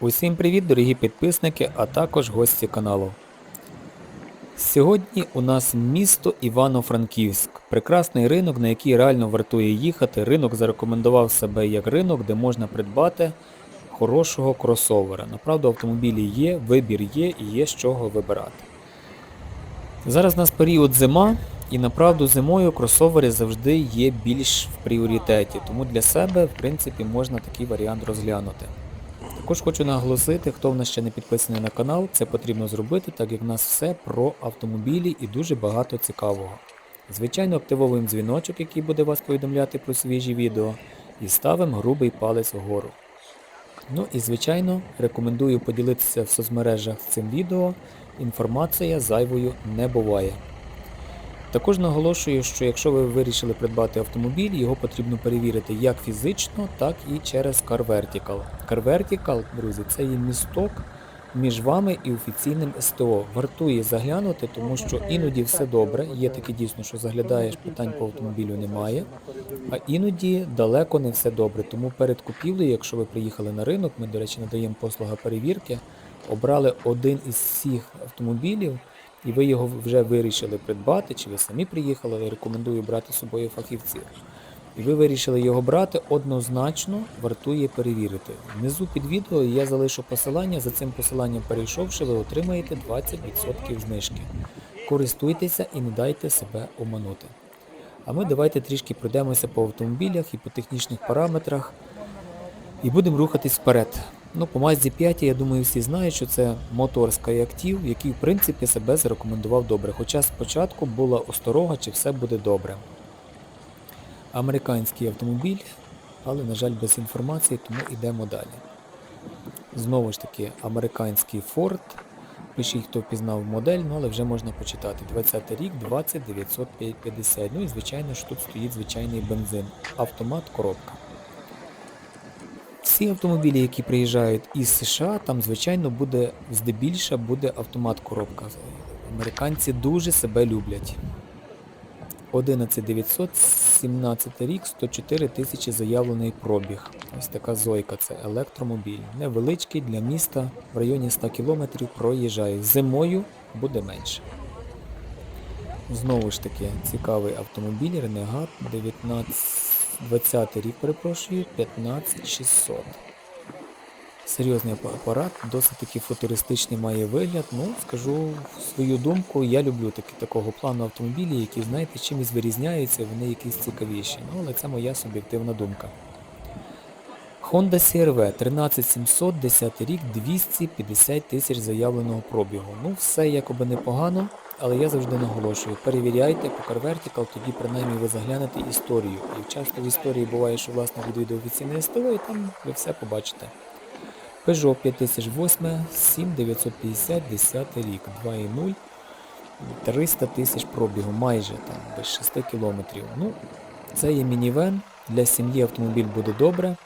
Усім привіт, дорогі підписники, а також гості каналу. Сьогодні у нас місто Івано-Франківськ. Прекрасний ринок, на який реально вартує їхати. Ринок зарекомендував себе як ринок, де можна придбати хорошого кросовера. Направду автомобілі є, вибір є і є з чого вибирати. Зараз у нас період зима, і направду зимою кросовери завжди є більш в пріоритеті, тому для себе, в принципі, можна такий варіант розглянути. Також хочу наголосити, хто в нас ще не підписаний на канал, це потрібно зробити, так як в нас все про автомобілі і дуже багато цікавого. Звичайно, активовуємо дзвіночок, який буде вас повідомляти про свіжі відео, і ставимо грубий палець вгору. Ну і звичайно, рекомендую поділитися в соцмережах цим відео. Інформація зайвою не буває. Також наголошую, що якщо ви вирішили придбати автомобіль, його потрібно перевірити як фізично, так і через CarVertical. CarVertical, друзі, це є місток між вами і офіційним СТО. Вартує заглянути, тому що іноді все добре. Є таке дійсно, що заглядаєш, питань по автомобілю немає. А іноді далеко не все добре. Тому перед купівлею, якщо ви приїхали на ринок, ми, до речі, надаємо послуга перевірки, обрали один із всіх автомобілів і ви його вже вирішили придбати, чи ви самі приїхали, я рекомендую брати з собою фахівців. І ви вирішили його брати, однозначно вартує перевірити. Внизу під відео я залишу посилання, за цим посиланням перейшовши, ви отримаєте 20% знижки. Користуйтеся і не дайте себе оманути. А ми давайте трішки пройдемося по автомобілях і по технічних параметрах і будемо рухатись вперед. Ну, по Mazda 5, я думаю, всі знають, що це мотор Skyactiv, який в принципі себе зарекомендував добре. Хоча спочатку була осторога, чи все буде добре. Американський автомобіль, але, на жаль, без інформації, тому йдемо далі. Знову ж таки, американський Ford. Пишіть, хто впізнав модель, ну але вже можна почитати. 20 рік, 20950. Ну і звичайно ж тут стоїть звичайний бензин. Автомат, коробка. Всі автомобілі, які приїжджають із США, там, звичайно, буде здебільша буде автомат-коробка. Американці дуже себе люблять. 11917 рік, 104 тисячі заявлений пробіг. Ось така зойка, це електромобіль. Невеличкий для міста, в районі 100 км проїжджає. Зимою буде менше. Знову ж таки, цікавий автомобіль, Ренегат 19. 20 рік, перепрошую, 15600. Серйозний апарат, досить таки футуристичний має вигляд. Ну, скажу свою думку, я люблю такі, такого плану автомобілі, які, знаєте, чимось вирізняються, вони якісь цікавіші. Ну, але це моя суб'єктивна думка. Honda CRV 13700, 10 рік, 250 тисяч заявленого пробігу. Ну, все якоби непогано. Але я завжди наголошую, перевіряйте по тоді принаймні ви заглянете історію. І часто в історії буває, що власне відвідує офіційне СТО, і там ви все побачите. Peugeot 5008, 7950, 10 рік, 2.0, 300 тисяч пробігу, майже там, без 6 кілометрів. Ну, Це є мінівен, для сім'ї автомобіль буде добре.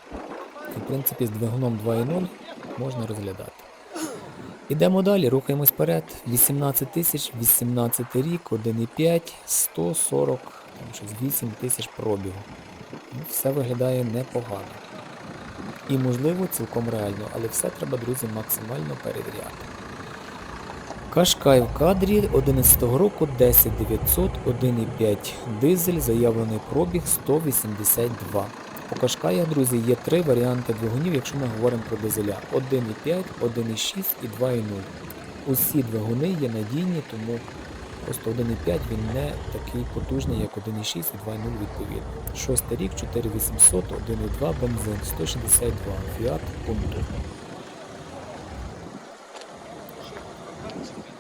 І в принципі з двигуном 2.0 можна розглядати. Ідемо далі, рухаємось вперед. 18 тисяч, 18 рік, 1,5, 140, там щось 8 тисяч пробігу. Ну, Все виглядає непогано. І можливо цілком реально, але все треба, друзі, максимально перевіряти. Кашкай в кадрі 11 року 10900, 1,5 дизель, заявлений пробіг 182. По Кашкаях, друзі, є три варіанти двигунів, якщо ми говоримо про дизеля. 1,5, 1,6 і 2,0. Усі двигуни є надійні, тому просто 1,5 він не такий потужний, як 1,6 і 2,0 відповідно. Шостий рік, 4800, 1,2 бензин, 162, Fiat Punto.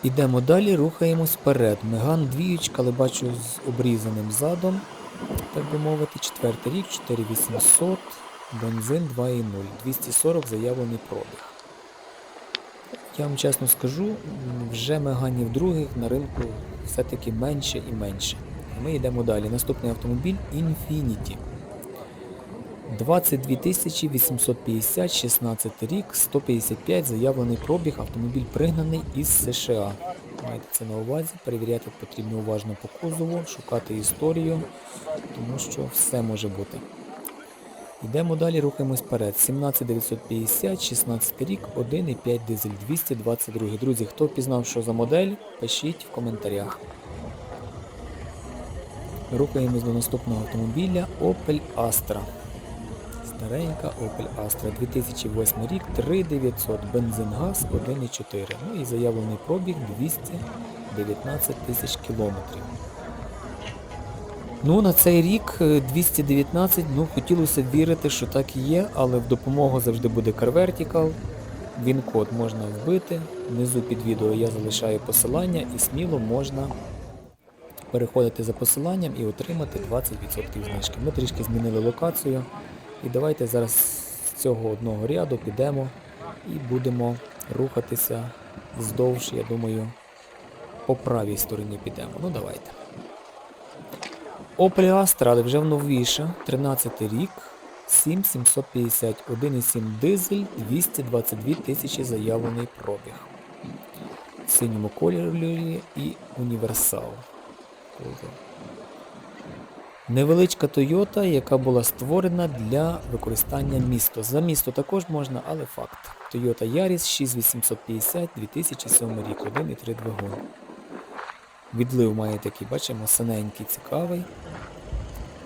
Ідемо далі, рухаємось вперед. Меган двіючка, але бачу з обрізаним задом так би мовити, четвертий рік, 4800, бензин 2.0, 240 заявлений пробіг. Я вам чесно скажу, вже меганів других на ринку все-таки менше і менше. Ми йдемо далі. Наступний автомобіль Infiniti. 22 850, 16 рік, 155 заявлений пробіг, автомобіль пригнаний із США. Майте це на увазі, перевіряти потрібно уважно по кузову, шукати історію, тому що все може бути. Йдемо далі, рухаємось вперед. 17950, 16 рік, 1,5 дизель, 222. Друзі, хто пізнав, що за модель, пишіть в коментарях. Рухаємось до наступного автомобіля Opel Astra. Старенька Opel Astra 2008 рік, 3900, бензин газ 1,4. Ну і заявлений пробіг 219 тисяч кілометрів. Ну, на цей рік е, 219, ну хотілося вірити, що так і є, але в допомогу завжди буде CarVertical. Він код можна вбити. Внизу під відео я залишаю посилання і сміло можна переходити за посиланням і отримати 20% знижки. Ми трішки змінили локацію. І давайте зараз з цього одного ряду підемо і будемо рухатися вздовж, я думаю, по правій стороні підемо. Ну давайте. Opel Astra, але вже в новіше, 13 рік, 7750, 1,7 дизель, 222 тисячі заявлений пробіг. В синьому кольорі і універсал. Невеличка Toyota, яка була створена для використання місто. За місто також можна, але факт. Toyota Yaris 6850 2007 рік, 1,3 двигун. Відлив має такий, бачимо, синенький, цікавий.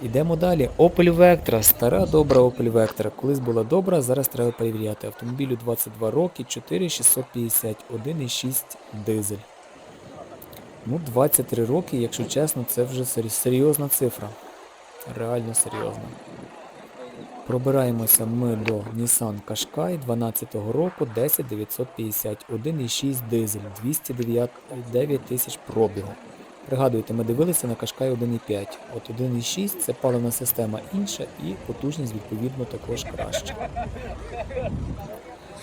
Ідемо далі. Opel Vectra, стара добра Opel Vectra. Колись була добра, зараз треба перевіряти. Автомобілю 22 роки, 4650, 1,6 дизель. Ну, 23 роки, якщо чесно, це вже серйозна цифра. Реально серйозна. Пробираємося ми до Nissan Qashqai 12 року 10950, 1,6 дизель, 209 тисяч пробігу. Пригадуйте, ми дивилися на Qashqai 1,5. От 1,6 це паливна система інша і потужність відповідно також краща.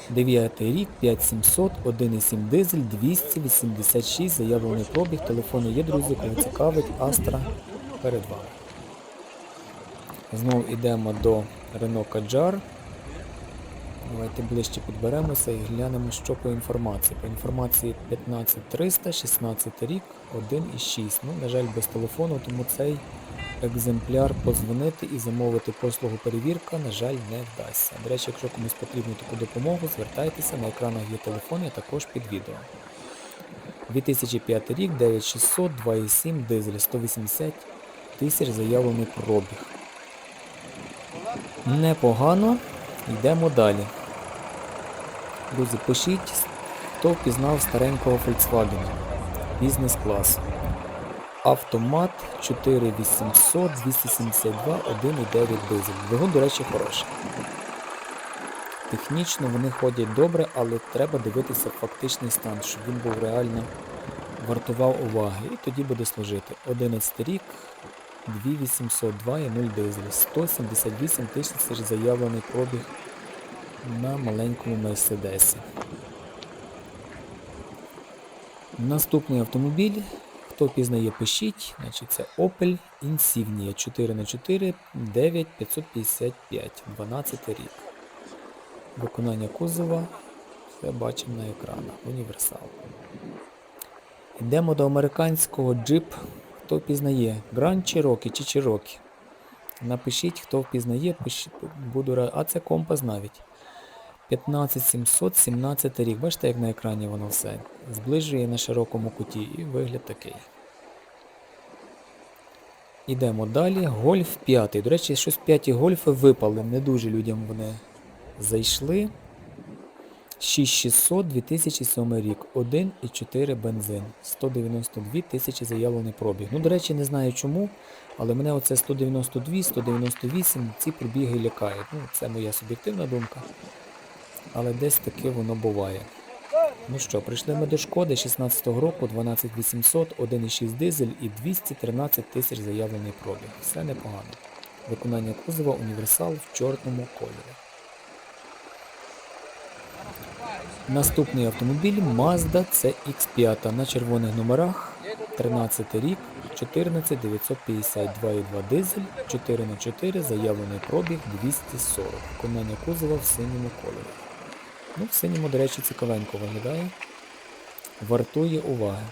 9 рік, 5700, 1,7 дизель, 286 заявлений пробіг. Телефони є, друзі, кого цікавить, Astra перед вами. Знову йдемо до Renault Kadjar. Давайте ближче підберемося і глянемо, що по інформації. По інформації 15300, 16 рік, 1,6. Ну, на жаль, без телефону, тому цей екземпляр позвонити і замовити послугу перевірка, на жаль, не вдасться. До речі, якщо комусь потрібну таку допомогу, звертайтеся, на екранах є телефон, а також під відео. 2005 рік, 9600, 2,7, дизель, 180 тисяч заявлений пробіг. Непогано. Йдемо далі. Друзі, пишіть, хто впізнав старенького Volkswagen. Бізнес-клас. Автомат 4800 272 1,9 дизель. Двигун, до речі, хороший. Технічно вони ходять добре, але треба дивитися фактичний стан, щоб він був реально вартував уваги. І тоді буде служити. 11 рік, 2800, 2,0 дизель, 178 тисяч заявлений пробіг на маленькому Мерседесі. Наступний автомобіль, хто пізнає, пишіть, значить це Opel Insignia 4х4 9555, 12 рік. Виконання кузова, все бачимо на екранах, універсал. Йдемо до американського Jeep, хто впізнає, Grand Cherokee чи Cherokee. Напишіть, хто впізнає, пиш... буду. А це компас навіть. 15700, 17 рік. Бачите, як на екрані воно все. Зближує на широкому куті і вигляд такий. Ідемо далі. Гольф 5. До речі, щось 5 гольфи випали. Не дуже людям вони зайшли. 6600 2007 рік, 1,4 бензин, 192 тисячі заявлений пробіг. Ну, до речі, не знаю чому, але мене оце 192, 198, ці пробіги лякають. Ну, це моя суб'єктивна думка. Але десь таки воно буває. Ну що, прийшли ми до шкоди 16-го року, 12800, 1,6 дизель і 213 тисяч заявлений пробіг. Все непогано. Виконання кузова універсал в чорному кольорі. Наступний автомобіль Mazda CX5 на червоних номерах, 13 рік, 14950, 2,2 дизель, 4х4, заявлений пробіг 240. Виконання кузова в синьому кольорі. Ну, в синьому, до речі, цікавенько виглядає. Вартує уваги.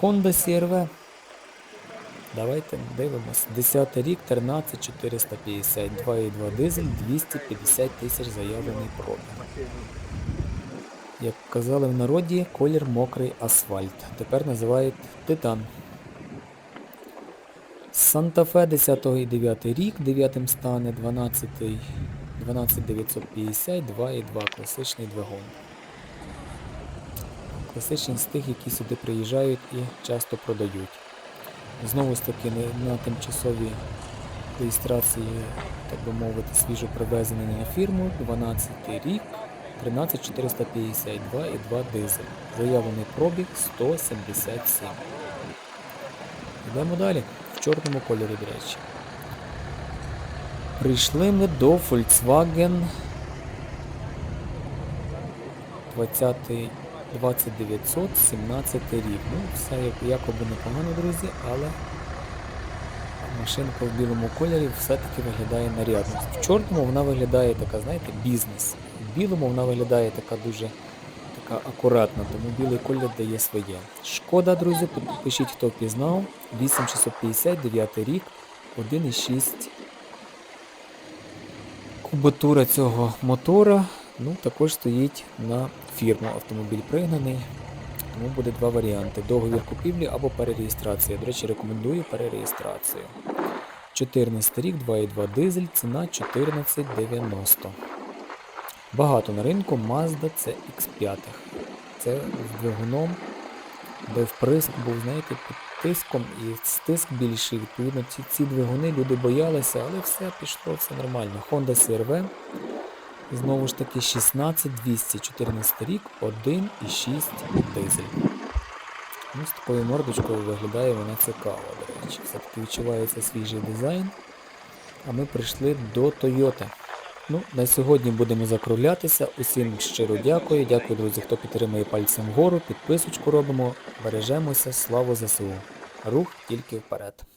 Honda CRV. Давайте дивимось. 10 рік, 13 450, 2,2 дизель, 250 тисяч заявлений пробіг. Як казали в народі, колір мокрий асфальт. Тепер називають титан. Санта-Фе 10 і 9 рік, 9 стане, 12, 12950, 2,2 класичний двигун. Класичний з тих, які сюди приїжджають і часто продають. Знову ж таки на, тимчасовій реєстрації, так би мовити, свіжо привезений на фірму, 12 рік, 13452 і 2 дизель. Заявлений пробіг 177. Йдемо далі. В чорному кольорі, до речі. Прийшли ми до Volkswagen 20 2900, 17 рік. Ну, все як, якоби непогано, друзі, але машинка в білому кольорі все-таки виглядає нарядно. В чорному вона виглядає така, знаєте, бізнес. В білому вона виглядає така дуже така акуратна, тому білий колір дає своє. Шкода, друзі, пишіть, хто впізнав. 8650, 9 рік, 1,6 кубатура цього мотора. Ну, також стоїть на фірму автомобіль пригнаний. Тому буде два варіанти: договір купівлі або перереєстрація. До речі, рекомендую перереєстрацію. 14 рік, 2,2 дизель, ціна 1490. Багато на ринку Mazda CX5. Це з двигуном, де вприск був, знаєте, під тиском і стиск більший. Відповідно, ці, ці двигуни люди боялися, але все пішло, все нормально. Honda CRV. Знову ж таки 16200, 14 рік, 1,6 дизель. Ну, з такою мордочкою виглядає вона цікаво, до речі. Все-таки відчувається свіжий дизайн. А ми прийшли до Toyota. Ну, на сьогодні будемо закруглятися. Усім щиро дякую. Дякую, друзі, хто підтримує пальцем вгору. Підписочку робимо. Бережемося. Слава ЗСУ. Рух тільки вперед.